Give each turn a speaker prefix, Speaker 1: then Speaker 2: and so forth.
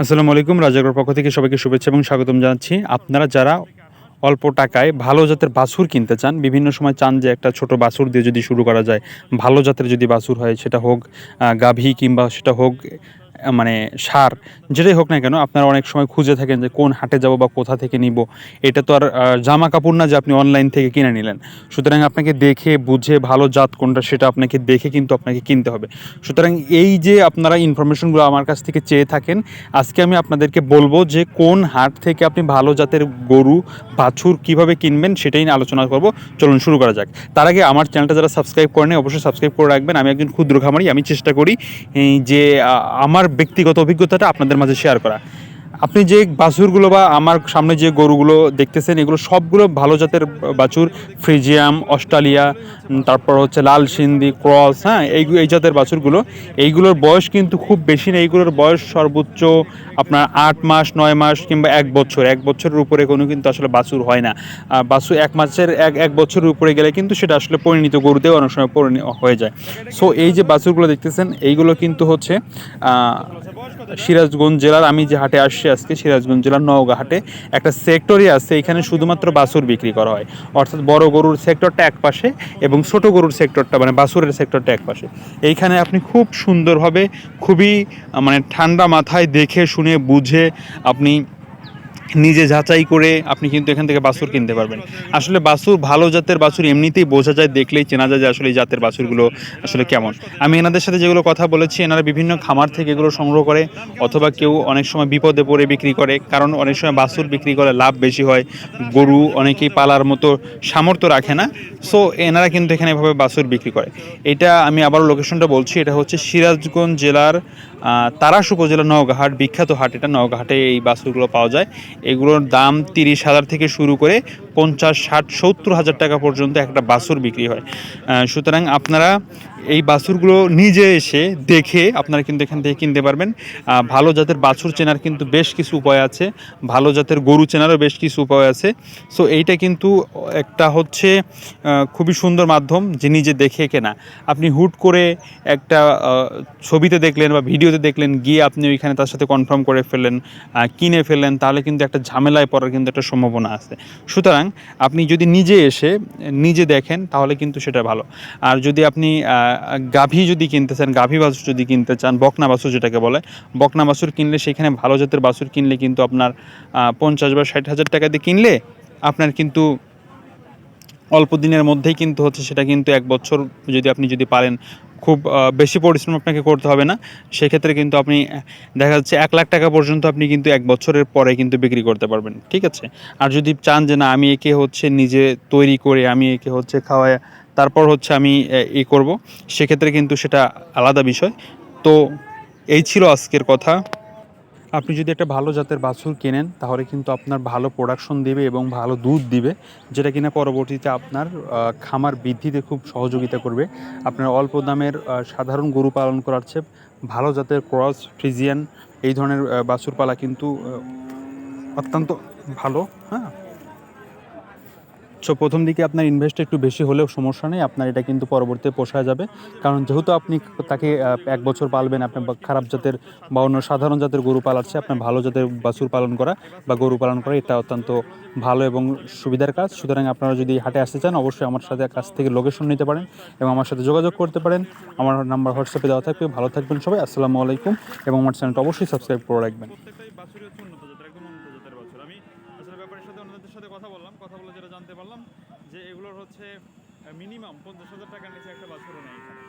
Speaker 1: আসসালামু আলাইকুম, রাজাগর পক্ষ থেকে সবাইকে শুভেচ্ছা এবং স্বাগতম জানাচ্ছি। আপনারা যারা অল্প টাকায় ভালো জাতের বাছুর কিনতে চান, বিভিন্ন সময় চান যে একটা ছোট বাছুর দিয়ে যদি শুরু করা যায়, ভালো জাতের যদি বাছুর হয়, সেটা হোক গাভী কিংবা সেটা হোক মানে সার, যেটাই হোক না কেন, আপনারা অনেক সময় খুঁজে থাকেন যে কোন হাটে যাব বা কোথা থেকে নিব। এটা তো আর জামা কাপড় না যে আপনি অনলাইন থেকে কিনে নিলেন। সুতরাং আপনাকে দেখে, বুঝে, ভালো জাত কোনটা সেটা আপনাকে দেখে কিন্তু আপনাকে কিনতে হবে। সুতরাং এই যে আপনারা ইনফরমেশনগুলো আমার কাছ থেকে চেয়ে থাকেন, আজকে আমি আপনাদেরকে বলব যে কোন হাট থেকে আপনি ভালো জাতের গরু, বাছুর কীভাবে কিনবেন সেটাই নিয়ে আলোচনা করব। চলুন শুরু করা যাক। তার আগে আমার চ্যানেলটা যারা সাবস্ক্রাইব করেন অবশ্যই সাবস্ক্রাইব করে রাখবেন। আমি একজন ক্ষুদ্র খামারি, আমি চেষ্টা করি যে আমার ব্যক্তিগত অভিজ্ঞতাটা আপনাদের মাঝে শেয়ার করা। আপনি যে বাছুরগুলো বা আমার সামনে যে গরুগুলো দেখতেছেন, এগুলো সবগুলো ভালো জাতের বাছুর। ফ্রিজিয়াম, অস্ট্রেলিয়া তারপর হচ্ছে লাল সিন্ধি, ক্রস হ্যাঁ এই এই জাতের বাছুরগুলো। এইগুলোর বয়স কিন্তু খুব বেশি না, এইগুলোর বয়স সর্বোচ্চ আপনার আট মাস, নয় মাস কিংবা এক বছর। এক বছরের উপরে কোনো কিন্তু আসলে বাছুর হয় না। বাছুর এক মাসের এক এক বছরের উপরে গেলে কিন্তু সেটা আসলে পরিণত গরুতেও অনেক সময় পরিণত হয়ে যায়। সো এই যে বাছুরগুলো দেখতেছেন, এইগুলো কিন্তু হচ্ছে সিরাজগঞ্জ জেলার, আমি যে হাটে আসছি আজকে, সিরাজগঞ্জ জেলার নওগাঁ হাটে, একটা সেক্টরই আছে, এখানে শুধুমাত্র বাছুর বিক্রি করা হয়। অর্থাৎ বড় গরুর সেক্টরটা এক পাশে এবং ছোট গরুর সেক্টরটা মানে বাছুরের সেক্টরটা এক পাশে। এইখানে আপনি খুব সুন্দরভাবে, খুবই মানে ঠান্ডা মাথায় দেখে, শুনে, বুঝে আপনি নিজে যাচাই করে আপনি কিন্তু এখান থেকে বাছুর কিনতে পারবেন। আসলে বাছুর ভালো জাতের বাছুর এমনিতেই বোঝা যায়, দেখলেই চেনা যায় যে আসলে এই জাতের বাছুরগুলো আসলে কেমন। আমি এনাদের সাথে যেগুলো কথা বলেছি, এনারা বিভিন্ন খামার থেকে এগুলো সংগ্রহ করে অথবা কেউ অনেক সময় বিপদে পড়ে বিক্রি করে, কারণ অনেক সময় বাছুর বিক্রি করে লাভ বেশি হয়। গরু অনেকেই পালার মতো সামর্থ্য রাখে না। সো এনারা কিন্তু এখানে এভাবে বাছুর বিক্রি করে। এটা আমি আবার লোকেশনটা বলছি, এটা হচ্ছে সিরাজগঞ্জ জেলার তারাস উপজেলা নওগাঁ হাট বিখ্যাত হাট। এটা নওগাঁ হাটে এই বাছুরগুলো পাওয়া যায়। এগুলোর দাম তিরিশ হাজার থেকে শুরু করে পঞ্চাশ, ষাট, সত্তর হাজার টাকা পর্যন্ত একটা বাছুর বিক্রি হয়। সুতরাং আপনারা এই বাছুরগুলো নিজে এসে দেখে আপনারা কিন্তু এখান থেকে কিনতে পারবেন। ভালো জাতের বাছুর চেনার কিন্তু বেশ কিছু উপায় আছে। ভালো জাতের গরু চেনারও বেশ কিছু উপায় আছে। সো এইটা কিন্তু একটা হচ্ছে খুবই সুন্দর মাধ্যম যে নিজে দেখে কেনা। আপনি হুট করে একটা ছবিতে দেখলেন বা ভিডিওতে দেখলেন, গিয়ে আপনি ওইখানে তার সাথে কনফার্ম করে ফেললেন কিনে ফেললেন, তাহলে কিন্তু একটা ঝামেলায় পড়ার কিন্তু একটা সম্ভাবনা আছে। সুতরাং আপনি যদি নিজে এসে নিজে দেখেন, তাহলে কিন্তু সেটা ভালো। আর যদি আপনি গাভী যদি কিনতে চান, গাভী বাছুর যদি কিনতে চান, বকনা বাছুর যেটাকে বলে, বকনা বাছুর কিনলে সেখানে ভালো জাতের বাছুর কিনলে কিন্তু আপনার পঞ্চাশ বা ষাট হাজার টাকা দিয়ে কিনলে আপনার কিন্তু অল্প দিনের মধ্যেই কিন্তু হচ্ছে সেটা কিন্তু এক বছর যদি আপনি যদি পারেন, খুব বেশি পরিশ্রম আপনাকে করতে হবে না। সেক্ষেত্রে কিন্তু আপনি দেখা যাচ্ছে এক লাখ টাকা পর্যন্ত আপনি কিন্তু এক বছরের পরে কিন্তু বিক্রি করতে পারবেন, ঠিক আছে? আর যদি চান যে না, আমি একে হচ্ছে নিজে তৈরি করে, আমি একে হচ্ছে খাওয়ায় তারপর হচ্ছে আমি ই করব। সেক্ষেত্রে কিন্তু সেটা আলাদা বিষয়। তো এই ছিল আজকের কথা। আপনি যদি একটা ভালো জাতের বাছুর কেনেন তাহলে কিন্তু আপনার ভালো প্রোডাকশন দিবে এবং ভালো দুধ দিবে যেটা কিনা পরবর্তীতে আপনার খামার বৃদ্ধিতে খুব সহযোগিতা করবে। আপনার অল্প দামের সাধারণ গরু পালন করার চেয়ে ভালো জাতের ক্রস ফ্রিজিয়ান এই ধরনের আহ, বাছুর পালা কিন্তু অত্যন্ত ভালো হ্যাঁ? সো প্রথম দিকে আপনার ইনভেস্ট একটু বেশি হলেও সমস্যা নেই। আপনার এটা কিন্তু পরবর্তীতে পোষা যাবে। কারণ যেহেতু আপনি তাকে এক বছর পালবেন আপনি বা খারাপ জাতের বা অন্য সাধারণ জাতের গরু পালাচ্ছে, আপনার ভালো জাতের বাছুর পালন করা বা গরু পালন করা, এটা অত্যন্ত ভালো এবং সুবিধার কাজ। সুতরাং আপনারা যদি হাটে আসতে চান, অবশ্যই আমার সাথে কাছ থেকে লোকেশন নিতে পারেন এবং আমার সাথে যোগাযোগ করতে পারেন। আমার নাম্বার হোয়াটসঅ্যাপে দেওয়া থাকবে। ভালো থাকবেন সবাই। আসসালামু আলাইকুম এবং আমার চ্যানেলটা অবশ্যই সাবস্ক্রাইব করে রাখবেন
Speaker 2: প্রত্যেকটাই বাছুরই হচ্ছে উন্নত জাতের একদম উন্নত জাতের বাছুর আমি আসলে ব্যাপারের সাথে ওনাদের সাথে কথা বললাম, কথা বলে যেটা জানতে পারলাম যে এগুলোর হচ্ছে মিনিমাম পঞ্চাশ হাজার টাকার নিচে একটা বাছুরও নেই এখানে